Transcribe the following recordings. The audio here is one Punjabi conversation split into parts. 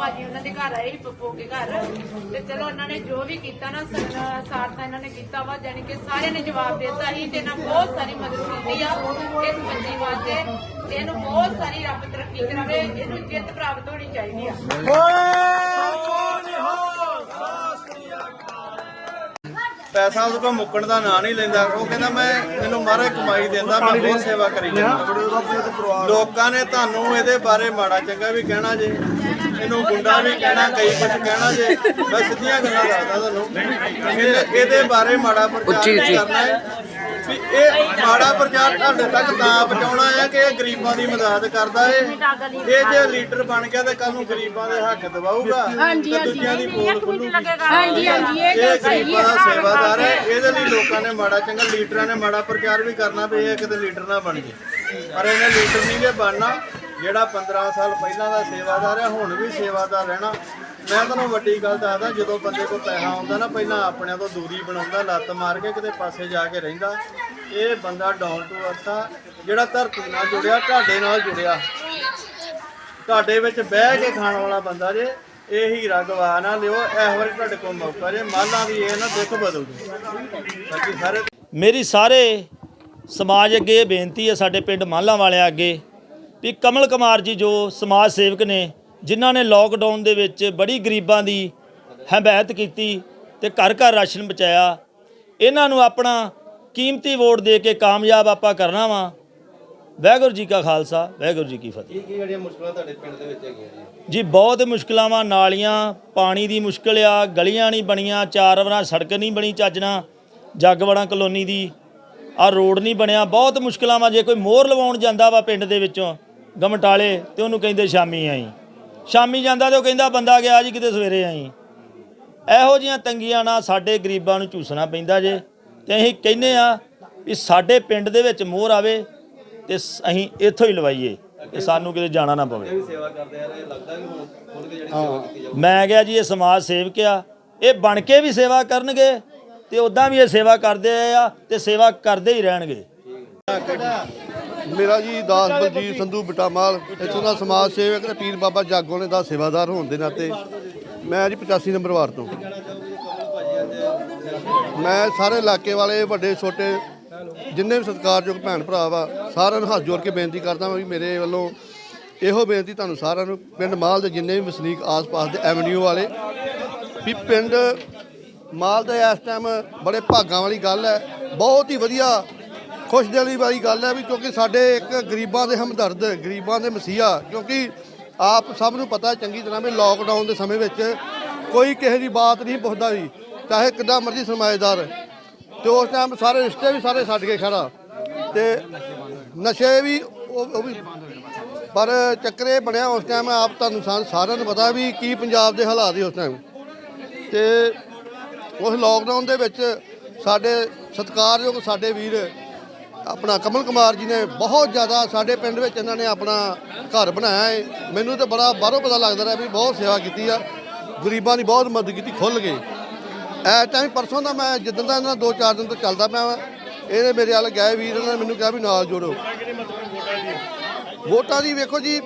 ਭਾਜੀ ਉਹਨਾਂ ਦੇ ਘਰ ਆਏ ਸੀ ਪੱਪੋ ਕੇ ਘਰ। ਤੇ ਚਲੋ ਉਹਨਾਂ ਨੇ ਜੋ ਵੀ ਕੀਤਾ ਨਾ ਸ- ਸਾਥ ਤਾਂ ਇਹਨਾਂ ਨੇ ਕੀਤਾ ਵਾ ਜਾਨੀ ਕਿ ਸਾਰਿਆਂ ਨੇ ਜਵਾਬ ਦਿੱਤਾ ਸੀ ਤੇ ਇਹਨਾਂ ਬਹੁਤ ਸਾਰੀ ਮਦਦ ਕੀਤੀ ਆ ਇਸ ਬੱਚੇ ਵਾਸਤੇ। ਤੇ ਇਹਨੂੰ ਬਹੁਤ ਸਾਰੀ ਰੱਬ ਤਰੱਕੀ ਕਰਾਵੇ ਇਹਨੂੰ ਜਿੱਤ ਪ੍ਰਾਪਤ ਹੋਣੀ ਚਾਹੀਦੀ ਆ। ਪੈਸਾ ਉਹਦੇ ਕੋਲ ਮੁੱਕਣ ਦਾ ਨਾਂ ਨਹੀਂ ਲੈਂਦਾ। ਉਹ ਕਹਿੰਦਾ ਮੈਂ ਮੈਨੂੰ ਮਾਰੇ ਕਮਾਈ ਦਿੰਦਾ ਮੈਂ ਬਹੁਤ ਸੇਵਾ ਕਰੀ ਜਾਂਦਾ। ਲੋਕਾਂ ਨੇ ਤੁਹਾਨੂੰ ਇਹਦੇ ਬਾਰੇ ਮਾੜਾ ਚੰਗਾ ਵੀ ਕਹਿਣਾ ਜੇ। ਇਹਨੂੰ ਗੁੰਡਾ ਵੀ ਕਹਿਣਾ ਕਈ ਕੁਝ ਕਹਿਣਾ ਜੇ ਮੈਂ ਸਿੱਧੀਆਂ ਗੱਲਾਂ ਦੱਸਦਾ ਤੁਹਾਨੂੰ। ਇਹਦੇ- ਇਹਦੇ ਬਾਰੇ ਮਾੜਾ ਪ੍ਰਚਾਰ ਕਰਨਾ ਹੈ। ਵੀ ਇਹ ਮਾੜਾ ਪ੍ਰਚਾਰ ਤੁਹਾਡੇ ਤੱਕ ਤਾਂ ਪਹੁੰਚਾਉਣਾ ਹੈ ਕਿ ਇਹ ਗਰੀਬਾਂ ਦੀ ਮਦਦ ਕਰਦਾ ਏ। ਇਹ ਜੇ ਲੀਡਰ ਬਣ ਗਿਆ ਤੇ ਕੱਲ ਨੂੰ ਗਰੀਬਾਂ ਦੇ ਹੱਕ ਦਵਾਊਗਾ ਤੇ ਦੂਜਿਆਂ ਦੀ ਪੋਲ ਖੁੱਲੂਗੀ। ਹਾਂਜੀ ਹਾਂਜੀ ਇਹ ਇਹ ਗੱਲ ਸਹੀ ਗਰੀਬਾਂ ਦਾ ਹੈ ਸੇਵਾਦਾਰ ਹੈ ਇਹਦੇ ਲਈ ਲੋਕਾਂ ਨੇ ਮਾੜਾ ਚੰਗਾ ਲੀਡਰਾਂ ਨੇ ਮਾੜਾ ਪ੍ਰਚਾਰ ਵੀ ਕਰਨਾ ਵੀ ਇਹ ਕਿਤੇ ਲੀਡਰ ਨਾ ਬਣ ਜੇ। ਪਰ ਇਹਨੇ ਲੀਡਰ ਨਹੀਂ ਜੇ ਬਣਨਾ ਜਿਹੜਾ 15 ਸਾਲ ਪਹਿਲਾਂ ਦਾ ਸੇਵਾਦਾਰ ਹੈ, ਹੁਣ ਵੀ ਸੇਵਾਦਾਰ ਰਹਿਣਾ। ਮੈਂ ਤੁਹਾਨੂੰ ਵੱਡੀ ਗੱਲ ਦੱਸਦਾ, ਜਦੋਂ ਬੰਦੇ ਕੋਲ ਪੈਸਾ ਆਉਂਦਾ ਨਾ, ਪਹਿਲਾਂ ਆਪਣਿਆਂ ਤੋਂ ਦੂਰੀ ਬਣਾਉਂਦਾ, ਲੱਤ ਮਾਰ ਕੇ ਕਿਤੇ ਪਾਸੇ ਜਾ ਕੇ ਰਹਿੰਦਾ। ਇਹ ਬੰਦਾ ਡਾਊਨ ਟੂ ਅਰਥ ਆ, ਜਿਹੜਾ ਧਰਤੀ ਨਾਲ ਜੁੜਿਆ, ਤੁਹਾਡੇ ਨਾਲ ਜੁੜਿਆ। ਤੁਹਾਡੇ ਵਿੱਚ ਬਹਿ ਕੇ ਖਾਣ ਵਾਲਾ ਬੰਦਾ ਜੇ, ਇਹ ਹੀਰਾ ਗਵਾ ਨਾ ਲਿਓ, ਇਸ ਵਾਰੀ ਤੁਹਾਡੇ ਕੋਲ ਮੌਕਾ ਜੇ, ਮਾਲਾਂ ਦੀ ਇਹ ਨਾ ਦਿੱਖ ਬਦਲ ਜੂ ਬਾਕੀ ਮੇਰੀ ਸਾਰੇ ਸਮਾਜ ਅੱਗੇ ਇਹ ਬੇਨਤੀ ਹੈ ਸਾਡੇ ਪਿੰਡ ਮਾਲਾਂ ਵਾਲਿਆਂ ਅੱਗੇ ਵੀ ਕਮਲ ਕੁਮਾਰ ਜੀ ਜੋ ਸਮਾਜ ਸੇਵਕ ਨੇ ਜਿਨ੍ਹਾਂ ਨੇ ਲੋਕਡਾਊਨ ਦੇ ਵਿੱਚ ਬੜੀ ਗਰੀਬਾਂ ਦੀ ਹਮਾਇਤ ਕੀਤੀ ਤੇ ਘਰ ਘਰ ਰਾਸ਼ਨ ਪਹੁੰਚਾਇਆ ਇਹਨਾਂ ਨੂੰ ਆਪਣਾ ਕੀਮਤੀ ਵੋਟ ਦੇ ਕੇ ਕਾਮਯਾਬ ਆਪਾਂ ਕਰਨਾ ਵਾ। ਵਾਹਿਗੁਰੂ ਜੀ ਕਾ ਖਾਲਸਾ ਵਾਹਿਗੁਰੂ ਜੀ ਕੀ ਫਤਿਹ। ਕੀ ਕੀ ਜਿਹੜੀਆਂ ਮੁਸ਼ਕਲਾਂ ਤੁਹਾਡੇ ਪਿੰਡ ਦੇ ਵਿੱਚ ਹੈਗੀਆਂ ਜੀ? ਜੀ ਬਹੁਤ ਮੁਸ਼ਕਲਾਂ ਵਾ। ਨਾਲੀਆਂ ਪਾਣੀ ਦੀ ਮੁਸ਼ਕਲ ਆ ਗਲੀਆਂ ਨਹੀਂ ਬਣੀਆਂ ਚਾਰ ਵਾਰਾਂ ਸੜਕ ਨਹੀਂ ਬਣੀ ਚੱਜਣਾ ਜੱਗਵੜਾਂ ਕਲੋਨੀ ਦੀ ਆ ਰੋਡ ਨਹੀਂ ਬਣਿਆ। ਬਹੁਤ ਮੁਸ਼ਕਲਾਂ ਵਾ। ਜੇ ਕੋਈ ਮੋਹਰ ਲਵਾਉਣ ਜਾਂਦਾ ਵਾ ਪਿੰਡ ਦੇ ਵਿੱਚੋਂ ਗਮਟਾਲੇ ਤੇ ਉਹਨੂੰ ਕਹਿੰਦੇ ਸ਼ਾਮੀ ਆਈ। ਸ਼ਾਮੀ ਜਾਂਦਾ ਤੇ ਉਹ ਕਹਿੰਦਾ ਬੰਦਾ ਗਿਆ ਜੀ ਕਿਤੇ ਸਵੇਰੇ ਆਈ। ਇਹੋ ਜੀਆਂ ਤੰਗੀਆਂ ਨਾਲ ਸਾਡੇ ਗਰੀਬਾਂ ਨੂੰ ਝੂਸਣਾ ਪੈਂਦਾ ਜੇ। ਤੇ ਅਸੀਂ ਕਹਿੰਨੇ ਆ ਵੀ ਸਾਡੇ ਪਿੰਡ ਦੇ ਵਿੱਚ ਮੋਹਰ ਆਵੇ ਤੇ ਅਸੀਂ ਇੱਥੋਂ ਹੀ ਲਵਾਈਏ ਤੇ ਸਾਨੂੰ ਕਿਤੇ ਜਾਣਾ ਨਾ ਪਵੇ। ਵੀ ਸੇਵਾ ਕਰਦੇ ਆ ਰਹੇ ਲੱਗਦਾ ਕਿ ਹੁਣ ਖੁੱਲ ਕੇ ਜਿਹੜੀ ਸੇਵਾ ਕੀਤੀ ਜਾਊ। ਮੈਂ ਕਿਹਾ ਜੀ ਇਹ ਸਮਾਜ ਸੇਵਕ ਆ। ਇਹ ਬਣ ਕੇ ਵੀ ਸੇਵਾ ਕਰਨਗੇ ਤੇ ਉਦਾਂ ਵੀ ਇਹ ਸੇਵਾ ਕਰਦੇ ਆ ਤੇ ਸੇਵਾ ਕਰਦੇ ਹੀ ਰਹਿਣਗੇ। ਮੇਰਾ ਜੀ ਦਾਸ ਬਲਜੀਤ ਸੰਧੂ ਬਟਾਮਾਲ, ਇੱਥੋਂ ਦਾ ਸਮਾਜ ਸੇਵਕ ਤੇ ਪੀਰ ਬਾਬਾ ਜਾਗੋ ਨੇ ਦਾ ਸੇਵਾਦਾਰ ਹੋਣ ਦੇ ਨਾਤੇ ਮੈਂ ਜੀ 85 ਨੰਬਰ ਵਾਰਡ ਤੋਂ। ਮੈਂ ਸਾਰੇ ਇਲਾਕੇ ਵਾਲੇ, ਵੱਡੇ, ਛੋਟੇ, ਜਿੰਨੇ ਵੀ ਸਤਿਕਾਰਯੋਗ ਭੈਣ ਭਰਾ ਵਾ, ਸਾਰਿਆਂ ਨੂੰ ਹੱਥ ਜੋੜ ਕੇ ਬੇਨਤੀ ਕਰਦਾ ਹਾਂ ਵੀ ਮੇਰੇ ਵੱਲੋਂ ਇਹੋ ਬੇਨਤੀ ਤੁਹਾਨੂੰ ਸਾਰਿਆਂ ਨੂੰ, ਪਿੰਡ ਮਾਲ ਦੇ ਜਿੰਨੇ ਵੀ ਵਸਨੀਕ ਆਸ-ਪਾਸ ਦੇ ਐਵਨਿਊ ਵਾਲੇ, ਵੀ ਪਿੰਡ ਮਾਲ ਦਾ ਇਸ ਟਾਈਮ ਬੜੇ ਭਾਗਾਂ ਵਾਲੀ ਗੱਲ ਹੈ, ਬਹੁਤ ਹੀ ਵਧੀਆ ਖੁਸ਼ਦਿਲੀ ਵਾਲੀ ਗੱਲ ਹੈ ਵੀ ਕਿਉਂਕਿ ਸਾਡੇ ਇੱਕ ਗਰੀਬਾਂ ਦੇ ਹਮਦਰਦ, ਗਰੀਬਾਂ ਦੇ ਮਸੀਹਾ, ਕਿਉਂਕਿ ਆਪ ਸਭ ਨੂੰ ਪਤਾ ਚੰਗੀ ਤਰ੍ਹਾਂ ਵੀ ਲੋਕਡਾਊਨ ਦੇ ਸਮੇਂ ਵਿੱਚ ਕੋਈ ਕਿਸੇ ਦੀ ਬਾਤ ਨਹੀਂ ਪੁੱਛਦਾ ਵੀ ਚਾਹੇ ਕਿੱਦਾਂ ਮਰਜ਼ੀ ਸਰਮਾਏਦਾਰ। ਤੇ ਉਸ ਟਾਈਮ ਸਾਰੇ ਰਿਸ਼ਤੇ ਵੀ ਸਾਰੇ ਛੱਡ ਕੇ ਖੜਾ। ਤੇ ਨਸ਼ੇ ਵੀ ਉਹ ਵੀ ਪਰ ਚੱਕਰ ਇਹ ਬਣਿਆ ਉਸ ਟਾਈਮ ਆਪ ਤੁਹਾਨੂੰ ਸਾ- ਸਾਰਿਆਂ ਨੂੰ ਪਤਾ ਵੀ ਕੀ ਪੰਜਾਬ ਦੇ ਹਾਲਾਤ ਸੀ ਉਸ ਟਾਈਮ ਤੇ ਉਸ ਲੋਕਡਾਊਨ ਦੇ ਵਿੱਚ ਸਾਡੇ ਸਤਿਕਾਰਯੋਗ ਸਾਡੇ ਵੀਰ ਆਪਣਾ ਕਮਲ ਕੁਮਾਰ ਜੀ ਨੇ ਬਹੁਤ ਜ਼ਿਆਦਾ ਸਾਡੇ ਪਿੰਡ ਵਿੱਚ ਇਹਨਾਂ ਨੇ ਆਪਣਾ ਘਰ ਬਣਾਇਆ ਹੈ ਮੈਨੂੰ ਤਾਂ ਬੜਾ ਬਾਹਰੋਂ ਪਤਾ ਲੱਗਦਾ ਰਿਹਾ ਵੀ ਬਹੁਤ ਸੇਵਾ ਕੀਤੀ ਆ। ਗਰੀਬਾਂ ਦੀ ਬਹੁਤ ਮਦਦ ਕੀਤੀ ਖੁੱਲ ਕੇ। ਐ ਟਾਈਮ ਪਰਸੋਂ ਦਾ ਮੈਂ ਜਿੱਦਣ ਦਾ ਇਹਨਾਂ ਦੋ ਚਾਰ ਦਿਨ ਤੋਂ ਚੱਲਦਾ ਪਿਆ ਵਾਂ ਇਹਨੇ ਮੇਰੇ ਵੱਲ ਗਏ ਵੀਰ, ਇਹਨਾਂ ਨੇ ਮੈਨੂੰ ਕਿਹਾ ਵੀ ਨਾਲ ਜੋੜੋ। ਵੋਟਾਂ ਦੀ ਵੇਖੋ ਜੀ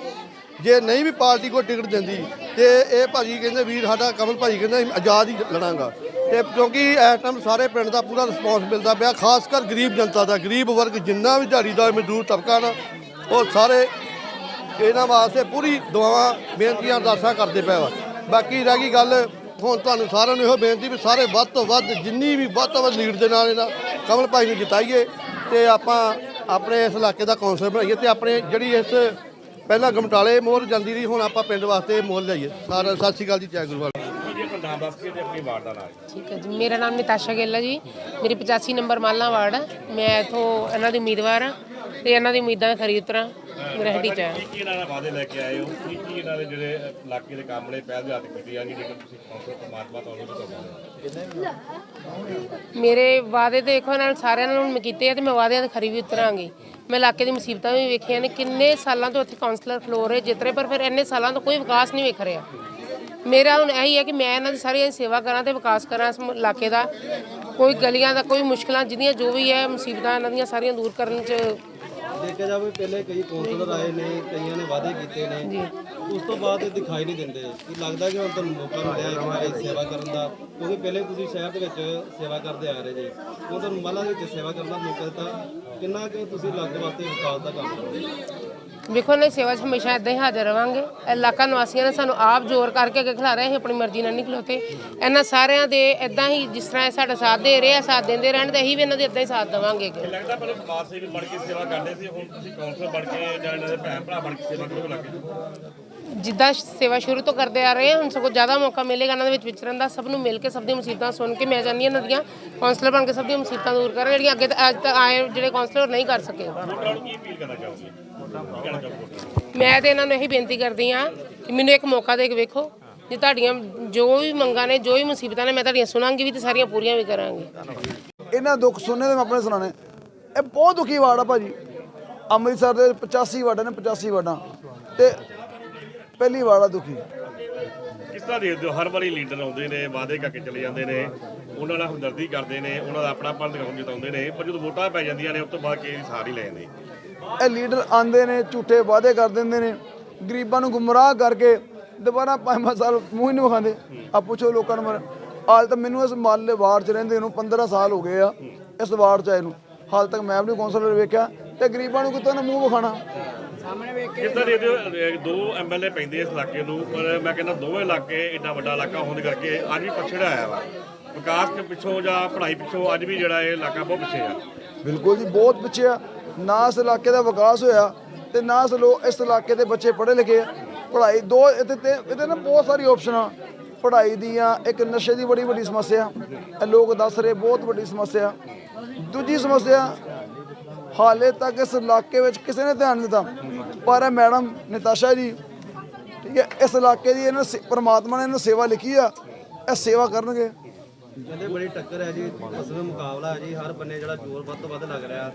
ਜੇ ਨਹੀਂ ਵੀ ਪਾਰਟੀ ਕੋਈ ਟਿਕਟ ਦਿੰਦੀ, ਤੇ ਇਹ ਭਾਜੀ ਕਹਿੰਦੇ ਵੀਰ ਸਾਡਾ ਕਮਲ ਭਾਜੀ ਕਹਿੰਦੇ ਅਸੀਂ ਆਜ਼ਾਦ ਹੀ ਲੜਾਂਗਾ। ਤੇ ਕਿਉਂਕਿ ਇਸ ਟਾਈਮ ਸਾਰੇ ਪਿੰਡ ਦਾ ਪੂਰਾ ਰਿਸਪੌਂਸ ਮਿਲਦਾ ਪਿਆ, ਖਾਸ ਕਰ ਗਰੀਬ ਜਨਤਾ ਦਾ। ਗਰੀਬ ਵਰਗ ਜਿੰਨਾ ਵੀ ਦਿਹਾੜੀਦਾਰ ਮਜ਼ਦੂਰ ਤਬਕਾ ਨਾ ਉਹ ਸਾਰੇ ਇਹਨਾਂ ਵਾਸਤੇ ਪੂਰੀ ਦੁਆਵਾਂ, ਬੇਨਤੀਆਂ, ਅਰਦਾਸਾਂ ਕਰਦੇ ਪਏ ਵਾ। ਬਾਕੀ ਰਹਿ ਗਈ ਗੱਲ, ਹੁਣ ਤੁਹਾਨੂੰ ਸਾਰਿਆਂ ਨੂੰ ਇਹੋ ਬੇਨਤੀ ਵੀ ਸਾਰੇ ਵੱਧ ਤੋਂ ਵੱਧ, ਜਿੰਨੀ ਵੀ ਵੱਧ ਤੋਂ ਵੱਧ ਲੀਡ ਦੇ ਨਾਲ ਇਹਨਾਂ, ਕਮਲ ਭਾਈ ਨੂੰ ਜਿਤਾਈਏ, ਤੇ ਆਪਾਂ ਆਪਣੇ ਇਸ ਇਲਾਕੇ ਦਾ ਕੌਂਸਲ ਬਣਾਈਏ, ਤੇ ਆਪਣੇ ਜਿਹੜੀ ਇਸ ਪਹਿਲਾਂ ਗਮਟਾਲੇ ਮੋਹਰ ਜਾਂਦੀ ਰਹੀ ਹੁਣ ਆਪਾਂ ਪਿੰਡ ਵਾਸਤੇ ਮੋਹਰ ਲਿਆਈਏ। ਸਾਰਾ ਸਤਿ ਸ਼੍ਰੀ ਅਕਾਲ ਜੀ ਜੈ ਗੁਰਵਾਲ। ਠੀਕ ਹੈ ਜੀ ਮੇਰਾ ਨਾਮ ਨਿਤਾਸ਼ਾ ਗਿੱਲ ਜੀ। ਮੇਰੀ 85 ਨੰਬਰ ਮਾਲਾ ਵਾਰਡ ਹੈ। ਮੈਂ ਇਥੋਂ ਇਹਨਾਂ ਦੀ ਉਮੀਦਵਾਰ ਹਾਂ। ਤੇ ਇਹਨਾਂ ਦੀ ਉਮੀਦਾਂ ਖਰੀ ਉਤਰਾਂ ਮੇਰਾ ਹੱਡੀ ਚ ਕੀ ਨਾਲ ਵਾਅਦੇ ਲੈ ਕੇ ਆਏ ਹੋ? ਕੀ ਕੀ ਇਹਨਾਂ ਦੇ ਜਿਹੜੇ ਇਲਾਕੇ ਦੇ ਕੰਮ ਨੇ ਪਹਿਲ ਦੇ ਹੱਥ ਕੀਤੀ ਜਾਣੀ ਜੇਕਰ ਤੁਸੀਂ ਕੌਂਸਲ ਪਰਮਾਤਮਾ ਤੁਹਾਨੂੰ ਵੀ ਕਰਵਾਉਂਦੇ ਮੇਰੇ ਵਾਅਦੇ ਤੇ ਦੇਖੋ ਇਹਨਾਂ ਨੇ ਸਾਰਿਆਂ ਨਾਲ ਮੈਂ ਕੀਤੇ ਆ ਤੇ ਮੈਂ ਵਾਅਦਿਆਂ ਤੇ ਖਰੀ ਵੀ ਉਤਰਾਂਗੀ। ਮੈਂ ਇਲਾਕੇ ਦੀ ਮੁਸੀਬਤਾਂ ਵੀ ਵੇਖੀਆਂ ਨੇ ਕਿੰਨੇ ਸਾਲਾਂ ਤੋਂ ਇੱਥੇ ਕਾਉਂਸਲਰ ਖਲੋ ਰਹੇ ਜਿੱਤਰੇ ਪਰ ਫਿਰ ਇੰਨੇ ਸਾਲਾਂ ਤੋਂ ਕੋਈ ਵਿਕਾਸ ਨਹੀਂ ਵੇਖ ਰਿਹਾ। ਮੇਰਾ ਹੁਣ ਇਹੀ ਹੈ ਕਿ ਮੈਂ ਇਹਨਾਂ ਦੀ ਸਾਰੀ ਸੇਵਾ ਕਰਾਂ ਤੇ ਵਿਕਾਸ ਕਰਾਂ ਇਸ ਇਲਾਕੇ ਦਾ। ਕੋਈ ਗਲੀਆਂ ਦਾ ਕੋਈ ਮੁਸ਼ਕਲਾਂ ਜਿਹਦੀਆਂ ਜੋ ਵੀ ਹੈ ਮੁਸੀਬਤਾਂ ਇਹਨਾਂ ਦੀਆਂ ਸਾਰੀਆਂ ਦੂਰ ਕਰਨ ਚ ਦੇਖਿਆ ਜਾਵੇ ਪਹਿਲੇ ਕਈ ਕੌਂਸਲਰ ਆਏ ਨੇ ਕਈਆਂ ਨੇ ਵਾਅਦੇ ਕੀਤੇ ਨੇ। ਉਸ ਤੋਂ ਬਾਅਦ ਇਹ ਦਿਖਾਈ ਨਹੀਂ ਦਿੰਦੇ। ਕੀ ਲੱਗਦਾ ਕਿ ਹੁਣ ਤੁਹਾਨੂੰ ਮੌਕਾ ਮਿਲਿਆ ਇੱਕ ਵਾਰੀ ਸੇਵਾ ਕਰਨ ਦਾ? ਕਿਉਂਕਿ ਪਹਿਲੇ ਤੁਸੀਂ ਸ਼ਹਿਰ ਦੇ ਵਿੱਚ ਸੇਵਾ ਕਰਦੇ ਆ ਰਹੇ ਜੀ। ਹੁਣ ਤੁਹਾਨੂੰ ਮਾਲਾ ਦੇ ਵਿੱਚ ਸੇਵਾ ਕਰਨ ਦਾ ਮੌਕਾ ਦਿੱਤਾ। ਕਿੰਨਾ ਕਿ ਤੁਸੀਂ ਇਲਾਕੇ ਵਾਸਤੇ ਵਿਕਾਸ ਦਾ ਕੰਮ ਕਰੋਗੇ ਵੇਖੋ ਨਾ ਸੇਵਾ 'ਚ ਹਮੇਸ਼ਾ ਇਦਾਂ ਹੀ ਹਾਜ਼ਰ ਰਵਾਂਗੇ। ਇਲਾਕਾ ਨਿਵਾਸੀਆਂ ਨੇ ਸਾਨੂੰ ਆਪ ਜ਼ੋਰ ਕਰਕੇ ਅੱਗੇ ਖਿਲਾ ਰਹੇ ਅਸੀਂ ਆਪਣੀ ਮਰਜ਼ੀ ਨਾਲ ਨਿਕਲੋਤੇ ਇਹਨਾਂ ਸਾਰਿਆਂ ਦੇ ਇਦਾਂ ਹੀ ਜਿਸ ਤਰ੍ਹਾਂ ਇਹ ਸਾਡਾ ਸਾਥ ਦੇ ਰਹੇ ਆ, ਸਾਥ ਦਿੰਦੇ ਰਹਿਣ ਤੇ ਅਸੀਂ ਵੀ ਇਹਨਾਂ ਦੇ ਇਦਾਂ ਹੀ ਸਾਥ ਦੇਵਾਂਗੇ ਅੱਗੇ। ਲੱਗਦਾ ਪਹਿਲਾਂ ਸਮਾਜ ਸੇਵੀ ਬਣ ਕੇ ਸੇਵਾ ਕਰਦੇ ਸੀ, ਹੁਣ ਤੁਸੀਂ ਕਾਉਂਸਲਰ ਬਣ ਕੇ ਜਾਂ ਇਹਨਾਂ ਦੇ ਭੈਣ ਭਰਾ ਬਣ ਕੇ ਸੇਵਾ ਕਰੋਗੇ ਲੱਗੇ ਜਿੱਦਾਂ ਸੇਵਾ ਸ਼ੁਰੂ ਤੋਂ ਕਰਦੇ ਆ ਰਹੇ ਹਾਂ, ਹੁਣ ਸਗੋਂ ਜ਼ਿਆਦਾ ਮੌਕਾ ਮਿਲੇਗਾ ਇਹਨਾਂ ਦੇ ਵਿੱਚ ਵਿਚਰਨ ਦਾ, ਸਭ ਨੂੰ ਮਿਲ ਕੇ ਸਭ ਦੀਆਂ ਮੁਸੀਬਤਾਂ ਸੁਣ ਕੇ ਮੈਂ ਜਾਂਦੀ ਹਾਂ ਇਹਨਾਂ ਦੀਆਂ ਕਾਉਂਸਲਰ ਬਣ ਕੇ ਸਭ ਦੀਆਂ ਮੁਸੀਬਤਾਂ ਦੂਰ ਕਰਾਂ ਜਿਹੜੀਆਂ ਅੱਗੇ ਤੱਕ- ਅੱਜ ਤੱਕ ਆਏ ਜਿਹੜੇ ਕਾਉਂਸਲਰ ਨਹੀਂ ਕਰ ਸਕੇ। ਮੈਂ ਤੇ ਇਹਨਾਂ ਨੂੰ ਇਹੀ ਬੇਨਤੀ ਕਰਦੀ ਹਾਂ ਕਿ ਮੈਨੂੰ ਇੱਕ ਮੌਕਾ ਦੇ ਕੇ ਵੇਖੋ, ਜੇ ਤੁਹਾਡੀਆਂ ਜੋ ਵੀ ਮੰਗਾਂ ਨੇ, ਜੋ ਵੀ ਮੁਸੀਬਤਾਂ ਨੇ, ਮੈਂ ਤੁਹਾਡੀਆਂ ਸੁਣਾਂਗੀ ਵੀ ਤੇ ਸਾਰੀਆਂ ਪੂਰੀਆਂ ਵੀ ਕਰਾਂਗੀ। ਇਹਨਾਂ ਦੁੱਖ ਸੁਣਨੇ ਤੇ ਮੈਂ ਆਪਣੇ ਸੁਣਾਣੇ ਇਹ ਬਹੁਤ ਦੁਖੀ ਵਾਰਡ ਆ ਭਾਜੀ। ਅੰਮ੍ਰਿਤਸਰ ਦੇ 85 ਵਾਰਡਾਂ ਨੇ 85 ਵਾਰਡਾਂ। ਤੇ ਪਹਿਲੀ ਆ ਦੁਖੀ। ਕਿਸ ਤਰ੍ਹਾਂ ਦੇਖਦੇ ਹੋ ਹਰ ਵਾਰੀ ਲੀਡਰ ਆਉਂਦੇ ਨੇ ਵਾਅਦੇ ਕਰਕੇ ਚਲੇ ਜਾਂਦੇ ਨੇ ਉਹਨਾਂ ਨਾਲ ਹਮਦਰਦੀ ਕਰਦੇ ਨੇ ਉਹਨਾਂ ਦਾ ਆਪਣਾਪਨ ਦਿਖਾਉਣ ਜਤਾਉਂਦੇ ਨੇ ਪਰ ਜਦੋਂ ਵੋਟਾਂ ਪੈ ਜਾਂਦੀਆਂ ਨੇ ਉਸ ਤੋਂ ਬਾਅਦ ਦੀ ਸਾਰ ਲੈ ਜਾਂਦੇ ਇਹ ਲੀਡਰ ਆਂਦੇ ਨੇ ਝੂਠੇ ਵਾਅਦੇ ਕਰ ਦਿੰਦੇ ਨੇ ਗਰੀਬਾਂ ਨੂੰ ਗੁੰਮਰਾਹ ਕਰਕੇ ਦੁਬਾਰਾ ਪੰਜ ਸਾਲ ਮੂੰਹ ਹੀ ਨਹੀਂ ਵਿਖਾਉਂਦੇ। ਆ ਪੁੱਛੋ ਲੋਕਾਂ ਨੂੰ ਹਾਲ ਤਾਂ ਮੈਨੂੰ ਇਸ ਮਾਲੇ ਵਾਰਡ 'ਚ ਰਹਿੰਦੇ ਨੂੰ 15 ਸਾਲ ਹੋ ਗਏ ਆ ਇਸ ਵਾਰਡ 'ਚ ਆਏ ਨੂੰ। ਹਾਲ ਤੱਕ ਮੈਂ ਆਪਣੀ ਕੌਂਸਲਰ ਵੇਖਿਆ ਤੇ ਗਰੀਬਾਂ ਨੂੰ ਕਿਤੋਂ ਨਾ ਮੂੰਹ ਵਿਖਾਣਾ ਕਿਸ ਤਰ੍ਹਾਂ ਦੇਖਦੇ ਹੋ ਅਹ ਦੋ ਐਮਐਲਏ ਪੈਂਦੇ ਇਸ ਇਲਾਕੇ ਨੂੰ ਪਰ ਮੈਂ ਕਹਿੰਦਾ ਦੋਵੇਂ ਇਲਾਕੇ ਏਡਾ ਵੱਡਾ ਇਲਾਕਾ ਹੋਣ ਦੇ ਕਰਕੇ ਅੱਜ ਵੀ ਪਛੜਿਆ ਆਇਆ ਵਾ। ਵਿਕਾਸ ਦੇ ਪਿੱਛੋਂ ਜਾਂ ਪੜ੍ਹਾਈ ਪਿੱਛੋਂ ਅੱਜ ਵੀ ਜਿਹੜਾ ਇਹ ਇਲਾਕਾ ਬਹੁਤ ਪਿੱਛੇ ਆ। ਬਿਲਕੁਲ ਜੀ ਬਹੁਤ ਪਿੱਛੇ ਆ। ਨਾ ਇਸ ਇਲਾਕੇ ਦਾ ਵਿਕਾਸ ਹੋਇਆ ਤੇ ਨਾ ਇਸ ਲੋ ਇਸ ਇਲਾਕੇ ਦੇ ਬੱਚੇ ਪੜ੍ਹੇ ਲਿਖੇ ਆ। ਪੜ੍ਹਾਈ ਦੋ ਇਹਦੇ ਤੇ ਇਹਦੇ ਨਾ ਬਹੁਤ ਸਾਰੀ ਆਪਸ਼ਨਾਂ ਪੜ੍ਹਾਈ ਦੀਆਂ ਇੱਕ ਨਸ਼ੇ ਦੀ ਬੜੀ ਵੱਡੀ ਸਮੱਸਿਆ ਇਹ ਲੋਕ ਦੱਸ ਰਹੇ ਬਹੁਤ ਵੱਡੀ ਸਮੱਸਿਆ। ਦੂਜੀ ਸਮੱਸਿਆ ਹਾਲੇ ਤੱਕ ਇਸ ਇਲਾਕੇ ਵਿੱਚ ਕਿਸੇ ਨੇ ਧਿਆਨ ਨਹੀਂ ਦਿੱਤਾ। ਪਰ ਇਹ ਮੈਡਮ ਨਿਤਾਸ਼ਾ ਜੀ ਠੀਕ ਹੈ ਇਸ ਇਲਾਕੇ ਦੀ ਇਹਨਾਂ ਪ੍ਰਮਾਤਮਾ ਨੇ ਇਹਨੂੰ ਸੇਵਾ ਲਿਖੀ ਆ ਇਹ ਸੇਵਾ ਕਰਨਗੇ। ਕਹਿੰਦੇ ਬੜੀ ਟੱਕਰ ਹੈ ਜੀ ਅਸਲ ਮੁਕਾਬਲਾ ਹੈ ਜੀ ਹਰ ਬੰਨੇ ਜਿਹੜਾ ਜ਼ੋਰ ਵੱਧ ਤੋਂ ਵੱਧ ਲੱਗ ਰਿਹਾ।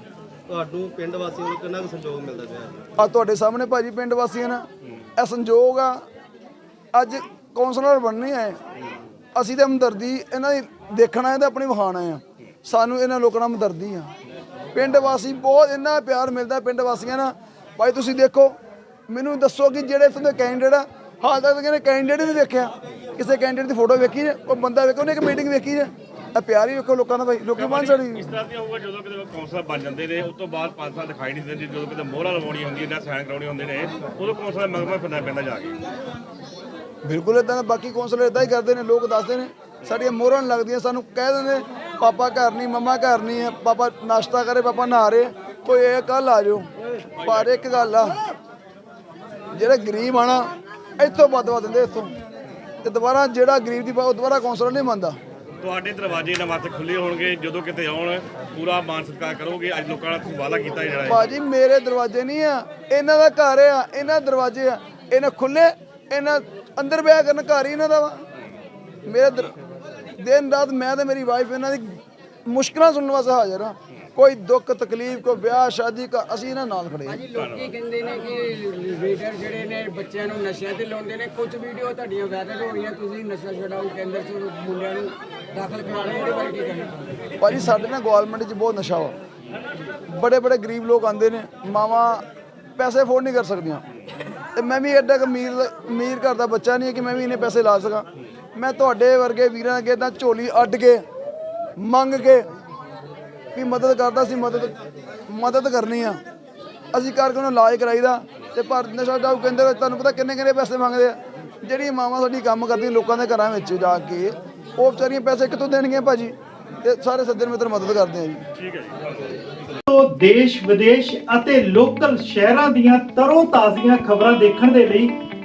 ਤੁਹਾਨੂੰ ਪਿੰਡ ਵਾਸੀਆਂ ਨੂੰ ਕਿੰਨਾ ਕੁ ਸਹਿਯੋਗ ਮਿਲਦਾ ਪਿਆ? ਆ ਤੁਹਾਡੇ ਸਾਹਮਣੇ ਭਾਜੀ ਪਿੰਡ ਵਾਸੀਆਂ ਨਾ ਇਹ ਸੰਜੋਗ ਆ ਅੱਜ ਕੌਂਸਲਰ ਬਣਨੇ ਆਏ। ਅਸੀਂ ਤੇ ਹਮਦਰਦੀ ਇਹਨਾਂ ਦੀ ਦੇਖਣਾ ਹੈ ਤੇ ਆਪਣੀ ਵਿਖਾਣਾ ਆ ਸਾਨੂੰ ਇਹਨਾਂ ਲੋਕਾਂ ਨਾਲ ਹਮਦਰਦੀ ਆ। ਪਿੰਡ ਵਾਸੀ ਬਹੁਤ ਇੰਨਾ ਪਿਆਰ ਮਿਲਦਾ ਪਿੰਡ ਵਾਸੀਆਂ ਨਾਲ। ਭਾਈ ਤੁਸੀਂ ਦੇਖੋ ਮੈਨੂੰ ਦੱਸੋ ਕਿ ਜਿਹੜੇ ਇੱਥੋਂ ਦੇ ਕੈਂਡੀਡੇਟ ਆ ਹਾਲ ਤੱਕ ਕਹਿੰਦੇ ਕੈਂਡੀਡੇਟ ਨਹੀਂ ਦੇਖਿਆ ਕਿਸੇ ਕੈਂਡੀਡੇਟ ਦੀ ਫੋਟੋ ਵੇਖੀ ਜੇ ਉਹ ਬੰਦਾ ਵੇਖੋ ਉਹਨੇ ਇੱਕ ਮੀਟਿੰਗ ਵੇਖੀ ਜੇ। ਇਹ ਪਿਆਰ ਹੀ ਵੇਖੋ ਲੋਕਾਂ ਦਾ ਭਾਈ ਲੋਕੀ ਮੰਨ ਸਾਡੀ ਇਸ ਤਰ੍ਹਾਂ ਦੀ ਹੋਊਗਾ ਜਦੋਂ ਕਿਤੇ ਕੌਂਸਲਰ ਬਣ ਜਾਂਦੇ ਨੇ ਉਸ ਤੋਂ ਬਾਅਦ 5 ਸਾਲ ਦਿਖਾਈ ਨਹੀਂ ਦਿੰਦੇ ਜਦੋਂ ਕਿਤੇ ਮੋਹਰਾਂ ਲਵਾਉਣੀ ਹੁੰਦੀ ਹੈ ਜਾਂ ਸਾਈਨ ਕਰਾਉਣੇ ਹੁੰਦੇ ਨੇ ਉਦੋਂ ਕੌਂਸਲਰ ਮਗਮਾ ਫਿਰਨਾ ਪੈਂਦਾ ਜਾ ਕੇ। ਬਿਲਕੁਲ ਇਦਾਂ ਦਾ ਬਾਕੀ ਕੌਂਸਲਰ ਇਦਾਂ ਹੀ ਕਰਦੇ ਨੇ ਲੋਕ ਦੱਸਦੇ ਨੇ ਸਾਡੀਆਂ ਮੋਹਰਾਂ ਲੱਗਦੀਆਂ ਸਾਨੂੰ ਕਹਿ ਦਿੰਦੇ ਪਾਪਾ ਘਰ ਨਹੀਂ ਮੰਮਾ ਘਰ ਨਹੀਂ ਹੈ। ਪਾਪਾ ਨਾਸ਼ਤਾ ਕਰੇ ਪਾਪਾ ਨਹਾ ਰਹੇ। ਕੋਈ ਇਹ ਕੱਲ ਆ ਜਾਓ। ਪਰ ਇੱਕ ਗੱਲ ਆ ਜਿਹੜੇ ਗਰੀਬ ਆ ਨਾ ਇੱਥੋਂ ਬਦਵਾ ਦਿੰਦੇ ਇੱਥੋਂ। ਤੇ ਦੁਬਾਰਾ ਜਿਹੜਾ ਗਰੀਬ ਦੀ ਉਹ ਦੁਬਾਰਾ ਕੌਂਸਲਰ ਨਹੀਂ ਮੰਨਦਾ। ਤੁਹਾਡੇ ਦਰਵਾਜ਼ੇ ਨਵਾਂ ਖੁੱਲੇ ਹੋਣਗੇ ਜਦੋਂ ਕਿਤੇ ਆਉਣ ਪੂਰਾ ਮਾਨ ਸਤਿਕਾਰ ਕਰੋਗੇ ਅੱਜ ਲੋਕਾਂ ਨਾਲ ਵਾਅਦਾ ਕੀਤਾ ਜਿਹੜਾ ਬਾਜੀ ਮੇਰੇ ਦਰਵਾਜ਼ੇ ਨਹੀਂ ਆ ਇਹਨਾਂ ਦਾ ਘਰ ਆ ਇਹਨਾਂ ਦਰਵਾਜ਼ੇ ਆ। ਇਹਨਾਂ ਖੁੱਲੇ ਇਹਨਾਂ ਅੰਦਰ ਵਿਆਹ ਕਰਨ ਘਰ ਹੀ ਇਹਨਾਂ ਦਾ ਵਾ। ਮੇਰੇ ਦਿਨ ਰਾਤ ਮੈਂ ਤੇ ਮੇਰੀ ਵਾਈਫ ਇਹਨਾਂ ਦੀ ਮੁਸ਼ਕਲਾਂ ਸੁਣਨ ਵਾਸਤੇ ਹਾਜ਼ਰ ਆ ਕੋਈ ਦੁੱਖ ਤਕਲੀਫ ਕੋਈ ਵਿਆਹ ਸ਼ਾਦੀ ਕਾ ਅਸੀਂ ਇਹਨਾਂ ਨਾਲ ਖੜੇ ਆ ਲੋਕੀ ਕਹਿੰਦੇ ਨੇ ਕਿ ਲੀਡਰ ਜਿਹੜੇ ਨੇ ਬੱਚਿਆਂ ਨੂੰ ਨਸ਼ਿਆਂ ਤੇ ਲਾਉਂਦੇ ਨੇ। ਕੁਝ ਵੀਡੀਓ ਤੁਹਾਡੀਆਂ ਵਾਇਰਲ ਹੋ ਰਹੀਆਂ ਤੁਸੀਂ ਨਸ਼ਾ ਛਡਾਊ ਕੇਂਦਰ ਚ ਮੁੰਡਿਆਂ ਨੂੰ ਦਾਖਲ ਕਰਾ ਰਹੇ ਹੋ ਇਹਦੇ ਬਾਰੇ ਕੀ ਕਹਿਣਾ? ਭਾਜੀ ਸਾਡੇ ਨਾਲ ਗਵਰਨਮੈਂਟ 'ਚ ਬਹੁਤ ਨਸ਼ਾ ਵਾ। ਬੜੇ ਬੜੇ ਗਰੀਬ ਲੋਕ ਆਂਦੇ ਨੇ ਮਾਵਾਂ ਪੈਸੇ ਅਫੋਰਡ ਨਹੀਂ ਕਰ ਸਕਦੀਆਂ। ਤੇ ਮੈਂ ਵੀ ਐਡਾ ਕੁ ਅਮੀਰ ਅਮੀਰ ਘਰ ਦਾ ਬੱਚਾ ਨਹੀਂ ਹੈ ਕਿ ਮੈਂ ਵੀ ਇਹਨੇ ਪੈਸੇ ਲਾ ਸਕਾਂ। ਮੈਂ ਤੁਹਾਡੇ ਵਰਗੇ ਵੀਰਾਂ ਅੱਗੇ ਤਾਂ ਝੋਲੀ ਅੱਡ ਕੇ, ਮੰਗ ਕੇ ਵੀ ਮਦਦ ਕਰਦਾ ਸੀ, ਮਦਦ ਮਦਦ ਕਰਨੀ ਆ। ਅਸੀਂ ਕਰਕੇ ਉਹਨਾਂ ਇਲਾਜ ਕਰਾਈਦਾ ਤੇ ਭਾਰਤ ਨਸ਼ਾ ਛਡਾਊ ਕਹਿੰਦੇ ਤੁਹਾਨੂੰ ਪਤਾ ਕਿੰਨੇ ਕਿੰਨੇ ਪੈਸੇ ਮੰਗਦੇ ਆ। ਜਿਹੜੀ ਮਾਵਾਂ ਸਾਡੀ ਕੰਮ ਕਰਦੀਆਂ ਲੋਕਾਂ ਦੇ ਘਰਾਂ ਵਿੱਚ ਜਾ ਕੇ, ਉਹ ਵਿਚਾਰੀਆਂ ਪੈਸੇ ਕਿੱਥੋਂ ਦੇਣਗੀਆਂ ਭਾਜੀ? ਤੇ ਸਾਰੇ ਸੱਜਣ ਮਿੱਤਰ ਮਦਦ ਕਰਦੇ ਆ ਜੀ। ਠੀਕ ਹੈ ਜੀ। ਤੋਂ ਦੇਸ਼ ਵਿਦੇਸ਼ ਅਤੇ ਲੋਕਲ ਸ਼ਹਿਰਾਂ ਦੀਆਂ ਤਰੋ ਤਾਜ਼ੀਆਂ ਖਬਰਾਂ ਦੇਖਣ ਦੇ ਲਈ